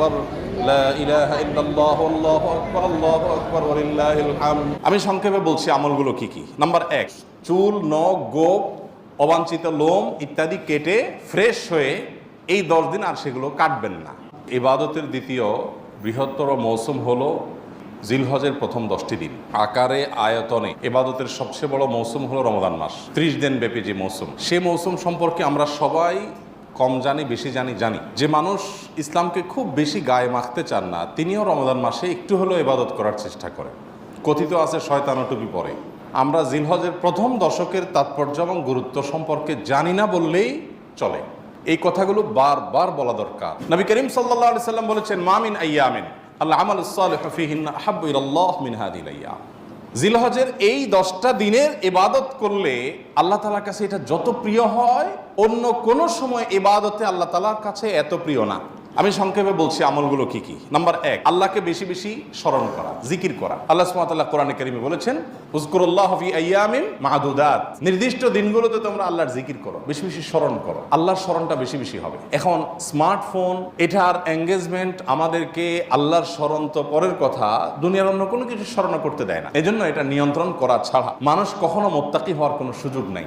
আকবার আমি সংক্ষেপে বলছি আমলগুলো কি কি। নাম্বার এক, চুল, নখ, গোপ, অবাঞ্ছিত লোম ইত্যাদি কেটে ফ্রেশ হয়ে এই দশ দিন আর সেগুলো কাটবেন না। ইবাদতের দ্বিতীয় বৃহত্তর মৌসুম হলো জিলহজের প্রথম দশটি দিন। আকারে, আয়তনে এবাদতের সবচেয়ে বড় মৌসুম হলো রমদান মাস। ত্রিশ দিন ব্যাপী যে মৌসুম, সে মৌসুম সম্পর্কে আমরা সবাই কম জানি, বেশি জানি জানি। যে মানুষ ইসলামকে খুব বেশি গায়ে মাখতে চান না, তিনিও রমদান মাসে একটু হলেও এবাদত করার চেষ্টা করেন। কথিত আছে শয়তানো টুপি পরে। আমরা জিলহজের প্রথম দশকের তাৎপর্য এবং গুরুত্ব সম্পর্কে জানি না বললেই চলে। এই কথাগুলো বারবার বলা দরকার। নবী করিম আলাইহি সাল্লাম বলেছেন মামিন আল্লাহ আমাল সালিহু ফিহিন্না আহাব্বু ইলাল্লাহ মিন হাদিল আইয়াম। জিলহজের এই দশটা দিনের এবাদত করলে আল্লাহ তালার কাছে এটা যত প্রিয় হয়, অন্য কোনো সময় এবাদতে আল্লাহ তালার কাছে এত প্রিয় না। আমি সংক্ষেপে বলছি আমলগুলো কি কি? নাম্বার এক, আল্লাহকে বেশি বেশি স্মরণ করা, জিকির করা। আল্লাহ সুবহানাহু কোরআনে কারিমে বলেছেন উজকুরুল্লাহ ফি আইয়ামিন মাহদুদাত নির্দিষ্ট দিনগুলোতে তোমরা আল্লাহর জিকির করো, বেশি বেশি স্মরণ করো। আল্লাহর স্মরণটা বেশি বেশি হবে। এখন স্মার্টফোন, এটার এঙ্গেজমেন্ট আমাদেরকে আল্লাহর স্মরণ তো পরের কথা, দুনিয়ার অন্য কোনো কিছু স্মরণ করতে দেয় না। এজন্য এটা নিয়ন্ত্রণ করা ছাড়া মানুষ কখনো মোত্তাকি হওয়ার কোনো সুযোগ নাই।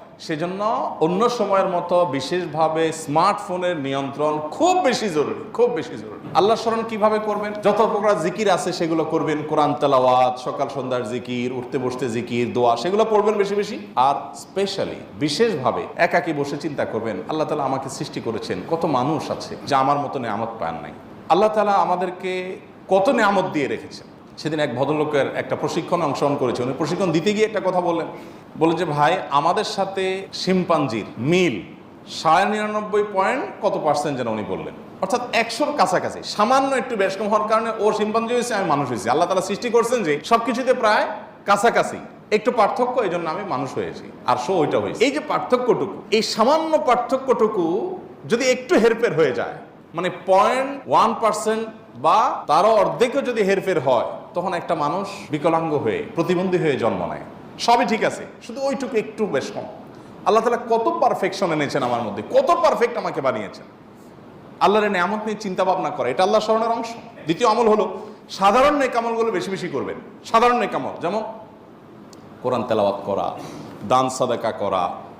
সেজন্য অন্য সময়ের মতো বিশেষভাবে স্মার্টফোনের নিয়ন্ত্রণ খুব বেশি জরুরি, খুব বেশি জরুরি। আল্লাহ স্মরণ কীভাবে করবেন? যত প্রকার জিকির আছে সেগুলো করবেন, কোরআন তেলাওয়াত, সকাল সন্ধ্যার জিকির, উঠতে বসতে জিকির, দোয়া, সেগুলো পড়বেন বেশি বেশি। আর স্পেশালি বিশেষভাবে একাকি বসে চিন্তা করবেন, আল্লাহ তালা আমাকে সৃষ্টি করেছেন, কত মানুষ আছে যা আমার মতো নিয়ামত পান নাই। আল্লাহ তালা আমাদেরকে কত নিয়ামত দিয়ে রেখেছেন। সেদিন এক ভদ্রলোকের একটা প্রশিক্ষণ অংশগ্রহণ করেছে। উনি প্রশিক্ষণ দিতে গিয়ে একটা কথা বললেন। বলে যে, ভাই, আমাদের সাথে শিম্পাঞ্জির মিল সাড়ে নিরানব্বই পয়েন্ট কত পার্সেন্ট যেন উনি বললেন? অর্থাৎ একশোর কাছাকাছি। সামান্য একটু বেশ কম হওয়ার কারণে ও শিম্পাঞ্জি হয়েছে, আমি মানুষ হয়েছি। আল্লাহ তালা সৃষ্টি করছেন যে, সবকিছুতে প্রায় কাছাকাছি। একটু পার্থক্য এই জন্য আমি মানুষ হয়েছি। আর শো ওইটা হয়েছে। এই যে পার্থক্যটুকু, এই সামান্য পার্থক্যটুকু যদি একটু হেরফের হয়ে যায় মানে পয়েন্ট ওয়ান পার্সেন্ট বা তারও অর্ধেকও যদি হেরফের হয় তখন একটা মানুষ বিকলাঙ্গ হয়ে, প্রতিবন্ধী হয়ে জন্ম নেয়। সবই ঠিক আছে, শুধু ওইটুকু একটু বেশ কম। আল্লাহ তালা কত পারফেকশন এনেছেন আমার মধ্যে, কত পারফেক্ট আমাকে বানিয়েছেন। আল্লাহর নিয়ামত নিয়ে চিন্তা ভাবনা করা, এটা আল্লাহ স্মরণের অংশ। দ্বিতীয় আমল হলো, সাধারণ নেকামলগুলো বেশি বেশি করবেন। সাধারণ নেকামল যেমন কোরআন তেলাওয়াত করা, দান সাদাকা করা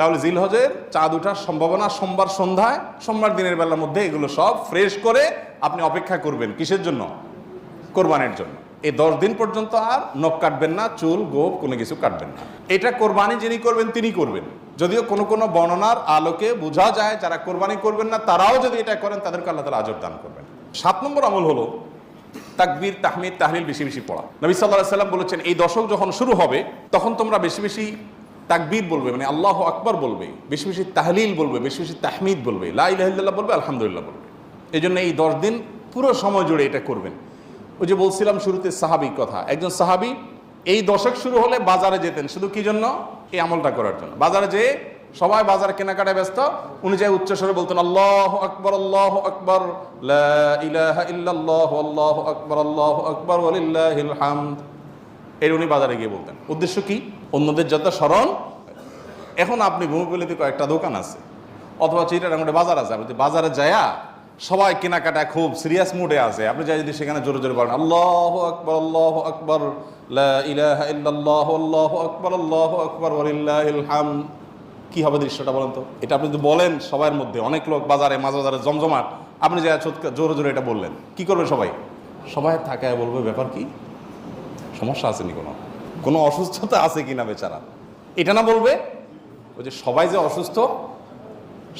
তাহলে জিল জিলহজের চাঁদ ওঠার সম্ভাবনা সোমবার সন্ধ্যায়, সোমবার দিনের বেলার মধ্যে এগুলো সব ফ্রেশ করে আপনি অপেক্ষা করবেন। কিসের জন্য? কোরবানির জন্য। এই দশ দিন পর্যন্ত আর নখ কাটবেন না, চুল গোপ কোনো কিছু কাটবেন না। এটা কোরবানি যিনি করবেন, তিনি করবেন। যদিও কোনো কোনো বর্ণনার আলোকে বোঝা যায়, যারা কোরবানি করবেন না, তারাও যদি এটা করেন, তাদেরকে আল্লাহ তালা আজর দান করবেন। সাত নম্বর আমল হলো তাকবীর, তাহমিদ, তাহলিল বেশি বেশি পড়া। নবী সাল্লাহ সাল্লাম বলেছেন, এই দশক যখন শুরু হবে, তখন তোমরা বেশি বেশি তাকবীর বলবে মানে আল্লাহ আকবর বলবে, বেশি বেশি তাহলিল বলবে, বেশি বেশি তাহমিদ বলবে লাইল্লাহ বলবে, আলহামদুলিল্লাহ বলবে। এই জন্য এই দশ দিন পুরো সময় জুড়ে এটা করবেন। ওই যে বলছিলাম শুরুতে সাহাবিক কথা, একজন সাহাবি এই দশক শুরু হলে বাজারে যেতেন, শুধু কি জন্য? এই আমলটা করার জন্য। বাজারে যেয়ে সবাই বাজার কেনাকাটায় ব্যস্ত, উনি যাই উচ্চস্বরে বলতেন, আল্লাহ আকবর আল্লাহ আকবর আকবর, আল্লাহু আকবর হামদ। এর উনি বাজারে গিয়ে বলতেন। উদ্দেশ্য কি? অন্যদের যাতে স্মরণ এখন আপনি ভূমিপল্লিতে কয়েকটা দোকান আছে, অথবা চিটাগাঙ্গে বাজার আছে, আপনি বাজারে যায়া সবাই কেনাকাটা খুব সিরিয়াস মুডে আছে, আপনি যাই যদি সেখানে জোরে জোরে বলেন, আল্লাহ আকবর আল্লাহ আকবর আল্লাহু আকবর আল্লাহু আকবর হামদ। কি হবে দৃশ্যটা বলেন তো? এটা আপনি যদি বলেন সবার মধ্যে, অনেক লোক বাজারে, মাঝ বাজারে জমজমাট, আপনি যা জোরে জোরে এটা বললেন, কি করবে সবাই? সবাই থাকায় বলবে, ব্যাপার কি? সমস্যা আসেনি কোনো? কোনো অসুস্থতা আছে কিনা বেচারা? এটা না বলবে? ওই যে সবাই যে অসুস্থ,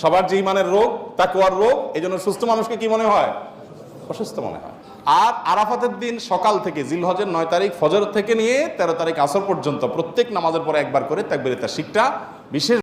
সবার যে ইমানের রোগ তাকুয়ার রোগ এই জন্য সুস্থ মানুষকে কি মনে হয়? অসুস্থ মনে হয়। আর আরাফাতের দিন সকাল থেকে জিলহজের নয় তারিখ ফজর থেকে নিয়ে তেরো তারিখ আসর পর্যন্ত প্রত্যেক নামাজের পরে একবার করে তাকবির শিখটা বিশেষ